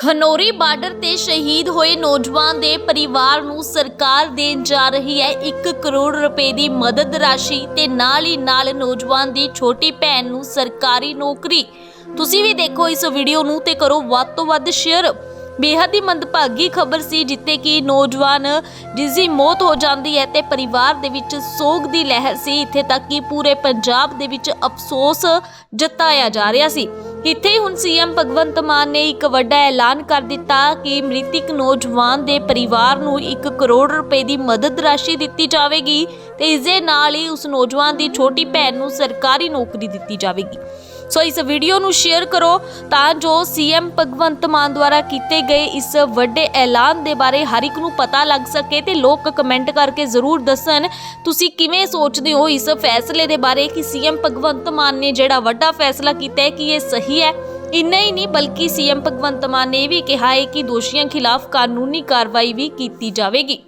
Khanauri border ਤੇ ਸ਼ਹੀਦ ਹੋਏ ਨੌਜਵਾਨ ਦੇ ਪਰਿਵਾਰ ਨੂੰ ਸਰਕਾਰ ਦੇਣ ਜਾ ਰਹੀ ਹੈ 1 ਕਰੋੜ ਰੁਪਏ ਦੀ ਮਦਦ ਰਾਸ਼ੀ ਤੇ ਨਾਲ ਹੀ ਨਾਲ ਨੌਜਵਾਨ ਦੀ ਛੋਟੀ ਭੈਣ ਨੂੰ ਸਰਕਾਰੀ ਨੌਕਰੀ। ਤੁਸੀਂ ਵੀ ਦੇਖੋ ਇਸ ਵੀਡੀਓ ਨੂੰ ਤੇ ਕਰੋ ਵੱਧ ਤੋਂ ਵੱਧ ਸ਼ੇਅਰ। ਬੇਹੱਦ ਹੀ ਮੰਦਭਾਗੀ ਖਬਰ ਸੀ ਜਿੱਤੇ ਕਿ ਨੌਜਵਾਨ ਜਿਸ ਦੀ ਮੌਤ ਹੋ ਜਾਂਦੀ ਹੈ ਤੇ ਪਰਿਵਾਰ ਦੇ ਵਿੱਚ ਸੋਗ ਦੀ ਲਹਿਰ ਸੀ। ਇੱਥੇ ਤੱਕ ਕਿ ਪੂਰੇ ਪੰਜਾਬ ਦੇ ਵਿੱਚ ਅਫਸੋਸ ਜਤਾਇਆ ਜਾ ਰਿਹਾ ਸੀ। ਇੱਥੇ ਹੀ ਹੁਣ ਸੀਐਮ ਭਗਵੰਤ ਮਾਨ ਨੇ ਇੱਕ ਵੱਡਾ ਐਲਾਨ ਕਰ ਦਿੱਤਾ ਕਿ ਮ੍ਰਿਤਕ ਨੌਜਵਾਨ ਦੇ ਪਰਿਵਾਰ ਨੂੰ 1 ਕਰੋੜ ਰੁਪਏ ਦੀ ਮਦਦ ਰਾਸ਼ੀ ਦਿੱਤੀ ਜਾਵੇਗੀ। ਤੇ ਇਸ ਦੇ ਨਾਲ ਹੀ ਉਸ ਨੌਜਵਾਨ ਦੀ ਛੋਟੀ ਭੈਣ ਨੂੰ ਸਰਕਾਰੀ ਨੌਕਰੀ ਦਿੱਤੀ ਜਾਵੇਗੀ। ਸੋ ਇਸ ਵੀਡੀਓ ਨੂੰ ਸ਼ੇਅਰ ਕਰੋ ਤਾਂ ਜੋ ਸੀਐਮ ਭਗਵੰਤ ਮਾਨ ਦੁਆਰਾ ਕੀਤੇ ਗਏ ਇਸ ਵੱਡੇ ਐਲਾਨ ਦੇ ਬਾਰੇ ਹਰ ਇੱਕ ਨੂੰ ਪਤਾ ਲੱਗ ਸਕੇ ਤੇ ਲੋਕ ਕਮੈਂਟ ਕਰਕੇ ਜ਼ਰੂਰ ਦੱਸਣ, ਤੁਸੀਂ ਕਿਵੇਂ ਸੋਚਦੇ ਹੋ ਇਸ ਫੈਸਲੇ ਦੇ ਬਾਰੇ ਕਿ ਸੀਐਮ ਭਗਵੰਤ ਮਾਨ ਨੇ ਜਿਹੜਾ ਵੱਡਾ ਫੈਸਲਾ ਕੀਤਾ ਹੈ, ਕਿ ਇਹ ਸਹੀ ਹੈ? ਇੰਨਾ ਹੀ ਨਹੀਂ, ਬਲਕਿ ਸੀਐਮ ਭਗਵੰਤ ਮਾਨ ਨੇ ਇਹ ਵੀ ਕਿਹਾ ਹੈ ਕਿ ਦੋਸ਼ੀਆਂ ਖਿਲਾਫ ਕਾਨੂੰਨੀ ਕਾਰਵਾਈ ਵੀ ਕੀਤੀ ਜਾਵੇਗੀ।